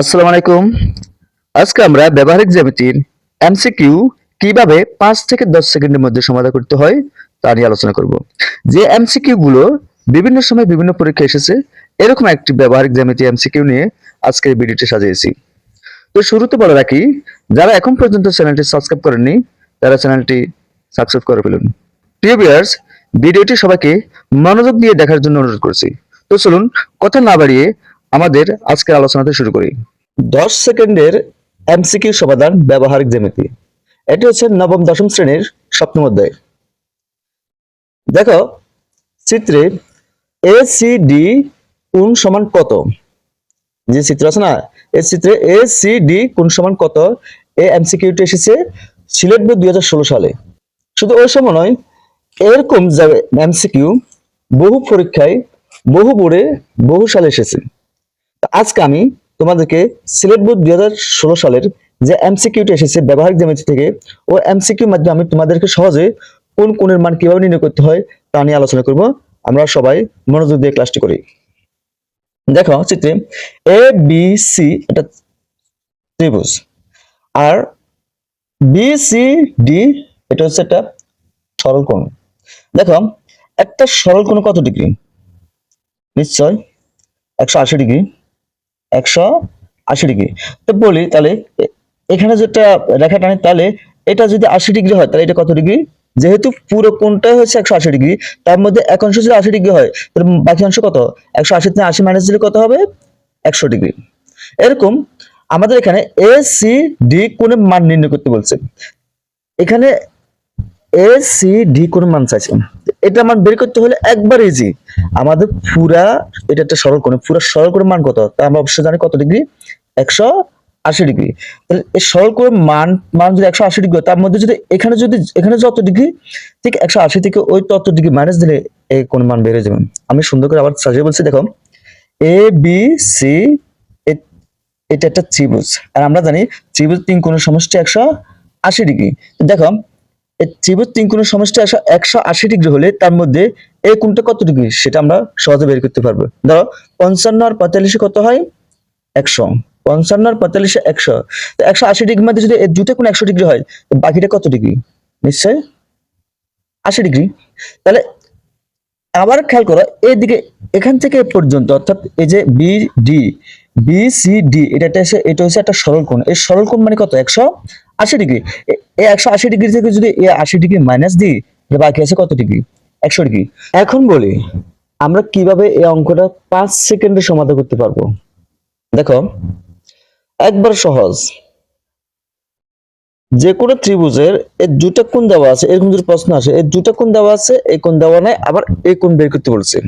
আসসালামু আলাইকুম আজকে আমরা ব্যবহারিক জ্যামিতির এমসিকিউ কীভাবে পাঁচ থেকে দশ সেকেন্ডের মধ্যে সমাধান করতে হয় তা নিয়ে আলোচনা করব। যে এমসিকিউ গুলো বিভিন্ন সময় বিভিন্ন পরীক্ষা এসেছে, এরকম একটি ব্যবহারিক জ্যামিতি এমসিকিউ নিয়ে আজকের ভিডিওটি সাজিয়েছি। তো শুরুতে বলে রাখি, যারা এখন পর্যন্ত চ্যানেলটি সাবস্ক্রাইব করেননি, তারা চ্যানেলটি সাবস্ক্রাইব করে ফেলুন। প্রিয় ভিউয়ার্স, ভিডিওটি সবাইকে মনোযোগ দিয়ে দেখার জন্য অনুরোধ করছি। তো চলুন, কথা না বাড়িয়ে আমাদের আজকের আলোচনাতে শুরু করি। দশ সেকেন্ডের এমসিকিউ সমাধান ব্যবহারিক জ্যামিতি। এটি হচ্ছে নবম, দশম শ্রেণির সপ্তম অধ্যায়। দেখো, চিত্রে এ সি ডি কোণ সমান কত? যে চিত্র আছে না, এই চিত্রে এ সি ডি কোণ সমান কত? এই এমসিকিউটি এসেছে সিলেট বোর্ড দুই হাজার ষোলো সালে। শুধু ওই সময় নয়, এরকম যাবে এমসিকিউ বহু পরীক্ষায় বহু বোর্ডে বহু সালে এসেছে। আজকে আমি তোমাদেরকে সিলেট বোর্ড দুই হাজার ষোলো সালের যে এমসিকিউটি এসেছে, ব্যবহারিক জ্যামিতি থেকে, ও এমসিকিউ মাধ্যমে আমি তোমাদেরকে সহজে কোন কোণের মান কীভাবে নির্ণয় করতে হয় তা নিয়ে আলোচনা করব। আমরা সবাই মনোযোগ দিয়ে ক্লাসটি করি। দেখো চিত্রে এ বি সি এটা ত্রিভুজ। আর বি সি ডি এটা হচ্ছে একটা সরল কোণ। দেখো, একটা সরল কোণ কত ডিগ্রি? নিশ্চয়? একশো আশি ডিগ্রি। একশো আশি ডিগ্রি। তো বলি, তাহলে এখানে যেটা রেখা টানি, তাহলে এটা যদি আশি ডিগ্রি হয়, তাহলে এটা কত ডিগ্রি? যেহেতু পুরো কোণটাই হচ্ছে একশো আশি ডিগ্রি, তার মধ্যে এক অংশ যদি আশি ডিগ্রি হয়, তাহলে বাকি অংশ কত? একশো আশি থেকে আশি মাইনাস দিলে কত হবে? একশো ডিগ্রি। এরকম আমাদের এখানে এ সি ডি কোণের মান নির্ণয় করতে বলছে। এখানে এ সি ডি কোন মান চাইছে। এটা মান বের করতে হলে একবার ইজি আমাদের পুরা, এটা একটা সরল কোণ, পুরা সরল কোণের মান কত? তা আমরা অবশ্যই জানি কত ডিগ্রি একশো আশি ডিগ্রি তাহলে এই সরল কোণের মান মান যদি একশো আশি ডিগ্রি তার মধ্যে যদি এখানে যদি, এখানে যত ডিগ্রি ঠিক একশো আশি থেকে ওই তত ডিগ্রি মাইনাস দিলে এই কোন মান বেড়ে যাবে। আমি সুন্দর করে আবার সাজিয়ে বলছি, দেখো। এ বি সি এটা একটা ত্রিভুজ। আর আমরা জানি ত্রিভুজ তিন কোণের সমষ্টি একশো আশি ডিগ্রি দেখো ত্রিভুজ তিন কোণের সমষ্টি একশো আশি ডিগ্রি হলে তার মধ্যে এই কোণটা কত ডিগ্রি সেটা আমরা সহজে বের করতে পারব। ধরো, পঞ্চান্ন আর পঁয়তাল্লিশে কত হয়? একশো। পঞ্চান্ন আর পঁয়তাল্লিশে একশো। তো একশো আশি ডিগ্রির মধ্যে যদি দুটো কোণ একশো ডিগ্রি হয় বাকিটা কত ডিগ্রি? নিশ্চয়? আশি ডিগ্রি। তাহলে আবার খেয়াল করো, এদিকে এখান থেকে পর্যন্ত, অর্থাৎ এই যে B D, B C D, এটা এটা হচ্ছে একটা সরল কোণ। এই সরল কোণ মানে কত? একশো আশি ডিগ্রি এই একশো আশি ডিগ্রি থেকে যদি এই আশি ডিগ্রি মাইনাস দিই বাকি আছে কত ডিগ্রি একশো ডিগ্রি এখন বলি, আমরা কীভাবে এই অঙ্কটা পাঁচ সেকেন্ডে সমাধান করতে পারব? দেখো, একবার সহজ। যে কোনো ত্রিভুজের এর দুটা কোণ দেওয়া আছে, এরকম যদি প্রশ্ন আসে এর দুটা কোণ দেওয়া আছে এই কোণ দেওয়া নাই, আবার এই কোণ বের করতে বলছে।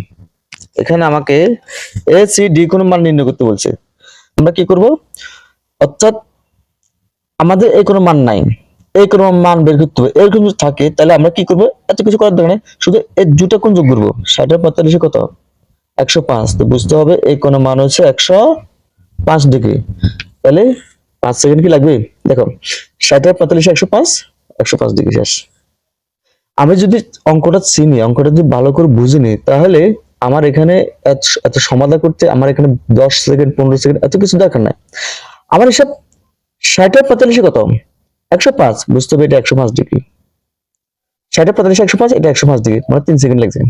এখানে আমাকে এ, সি, ডি কোণ মান নির্ণয় করতে বলছে। আমরা কি করব? অর্থাৎ আমাদের এই কোনো মান নাই। এই কোনো মান বের করতে হবে। এরকম থাকে, তাহলে আমরা কি করব? এত কিছু করার দরকার নেই। শুধু এই দুটা কোণ যোগ করব। ষাট আর পঁয়তাল্লিশে কত? একশো পাঁচ। তো বুঝতে হবে এই কোনো মান হচ্ছে একশো পাঁচ ডিগ্রি। তাহলে পাঁচ সেকেন্ড কি লাগবে? দেখো ষাট আর পঁয়তাল্লিশে একশো পাঁচ একশো পাঁচ ডিগ্রি শেষ। আমি যদি অঙ্কটা চিনি, অঙ্কটা যদি ভালো করে বুঝিনি তাহলে আমার এখানে এত- সমাধান করতে আমার এখানে দশ সেকেন্ড, পনেরো সেকেন্ড এত কিছু দরকার নাই। আমার এসব ষাট আর পঁয়তাল্লিশে কত? একশো পাঁচ। বুঝতে হবে এটা একশো পাঁচ ডিগ্রি। ষাট আর পঁয়তাল্লিশে একশো পাঁচ, এটা একশো পাঁচ ডিগ্রি। মানে তিন সেকেন্ড লাগছে।